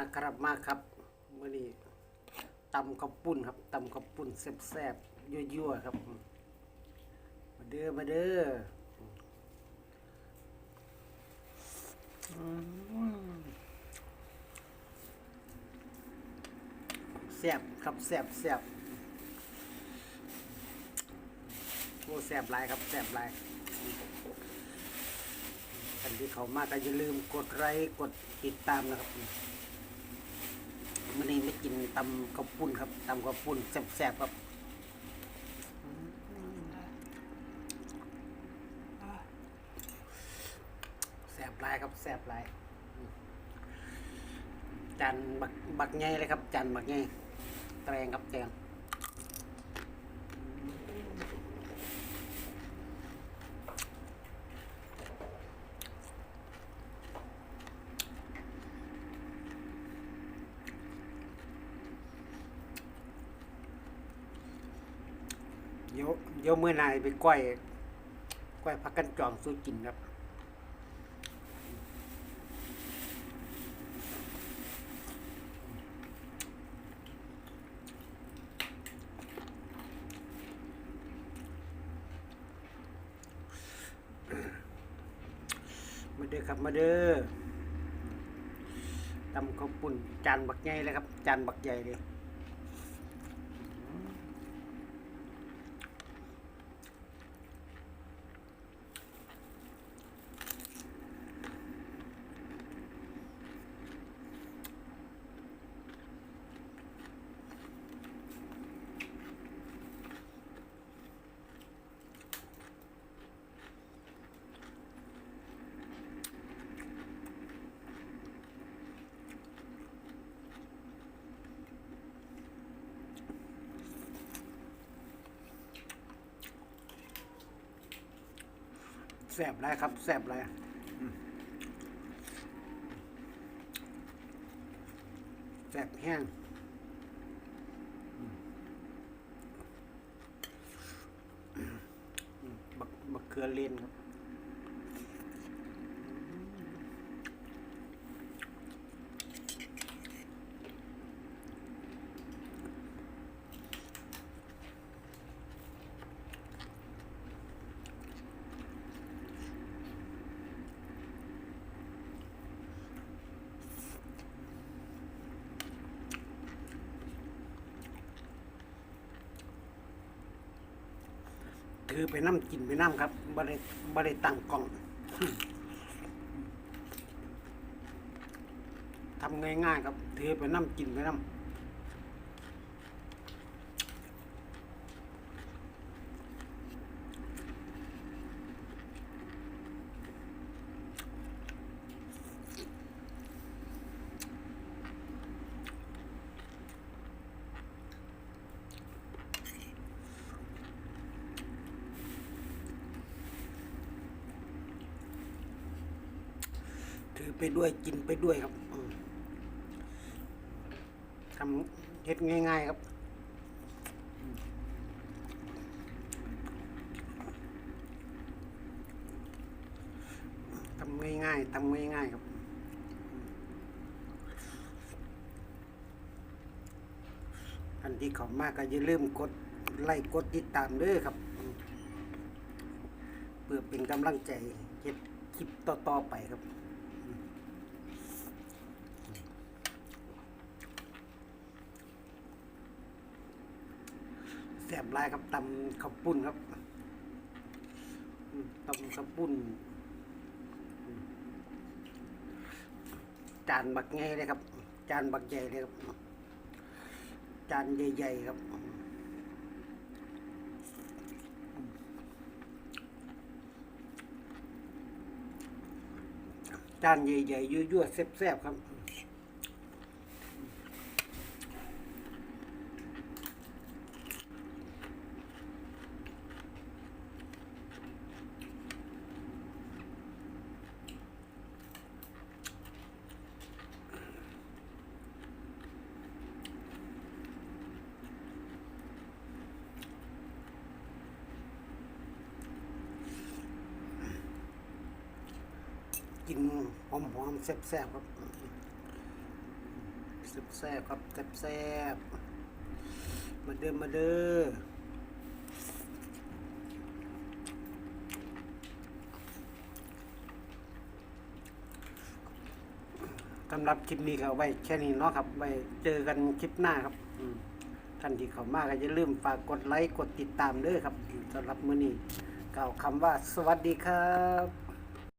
มาครับมาครับมื่อนี้ตำข้าวปุ้นครับตำข้าวปุ้นแซ่บๆยั่วๆครับ มาเด้อมาเด้อแซ่บครับแซ่บแซ่บโอ้แซ่บหลายครับแซ่บหลายกันที่เขามาก็อย่าลืมกดไลค์กดติดตามนะครับ มันนี้ไม่กินตำกระปุ้นครับตำกระปุ้นแซ่บๆครับแสบลายครับแสบลายจานบักบักใหญ่เลยครับจานบักไงแตงครับแตงเดี๋ยวเดี๋ยวมื่อนายไปก้อยก้อยพักกันจองสู้กินครับมาเด้อครับมาเด้อตำข้าวปุ่นจานบักใหญ่เลยครับ จานบักใหญ่เลย สบไรครับแสบไรอืมแสบแห้งบักบักเขือเลนครับ ถือไปน้ำกินไปน้ำครับบริบริตั้งกล่องทำง่ายๆครับ ถือไปน้ำกินไปน้ำ ไปด้วยกินไปด้วยครับทำเฮ็ดง่าย ๆ ครับทำง่ายๆทำง่ายๆครับอันที่เขามากก็อย่าลืมกดไลค์กดติดตามด้อครับ เพื่อเป็นกำลังใจเฮ็ดคลิปต่อ ๆ ไปครับ แสบลายครับตำข้าวปุ้นครับตำข้าวปุ้นจานบักใหญ่เลยครับ จานบักใหญ่เลยครับ จานใหญ่ๆครับจานใหญ่ๆยั่วๆแซ่บๆครับ กินหอมๆแซ่บๆครับแซ่บๆครับแซ่บๆมาเด้อมาเด้อสำหรับคลิปนี้ก็ไว้แค่นี้เนาะครับ ไว้เจอกันคลิปหน้าครับท่านที่เข้ามาก็อย่าลืมฝากกดไลค์กดติดตามเด้อครับสำหรับมื้อนี้กล่าวคำว่าสวัสดีครับ